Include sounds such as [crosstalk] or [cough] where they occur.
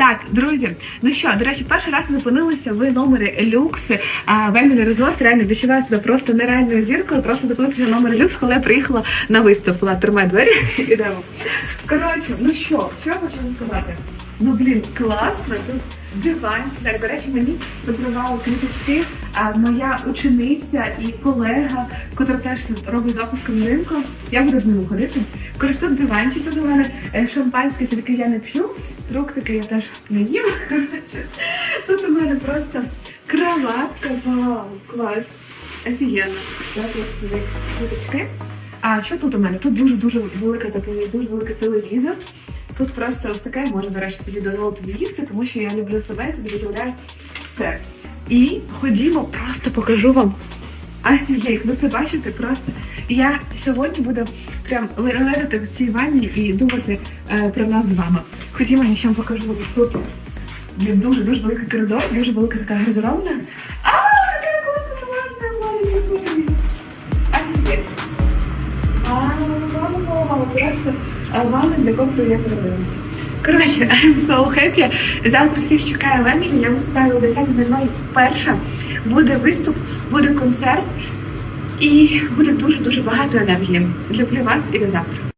Так, друзі, ну що, до речі, перший раз зупинилися ви номери люкс а, в Емілі Резорт. Реально відчуваю себе просто нереальною зіркою. Просто зупинилися номер люкс, коли я приїхала на виставку. на тримай двері. [laughs] Ідемо. Коротше, ну що, що я хочу вам сказати? Ну блін, класно. Диван. Так, до речі, мені подарували квіточки. А моя учениця і колега, котра теж робить запуск ринку. Я буду з ними ходити. Коротше, тут диванчик у мене е, шампанське, тільки я не п'ю. Фруктики я теж не їм. [laughs] Тут у мене просто кроватка. Вау, клас. Офігенно. Сюди квіточки. А що тут у мене? Тут дуже-дуже велика такий, дуже великий телевізор. Тут просто ось таке, можна, речі, собі дозволити з'їсти, тому що я люблю себе і собі дозволяю все. І ходімо, просто покажу вам. Офігеть, ви це бачите просто. Я сьогодні буду прям лежати в цій ванні і думати е, про нас з вами. Ходімо, я ще вам покажу тут. Є дуже дуже великий коридор, дуже велика така гардеробна. А, яка класна маленька, смотри. Офігеть. Вау, просто ванна для котрої я передивилася. Коротше, I'm so happy. Завтра всіх чекає Емілі. Я виступаю о 10.00 перша. Буде виступ, буде концерт і буде дуже-дуже багато енергії. Люблю вас і до завтра.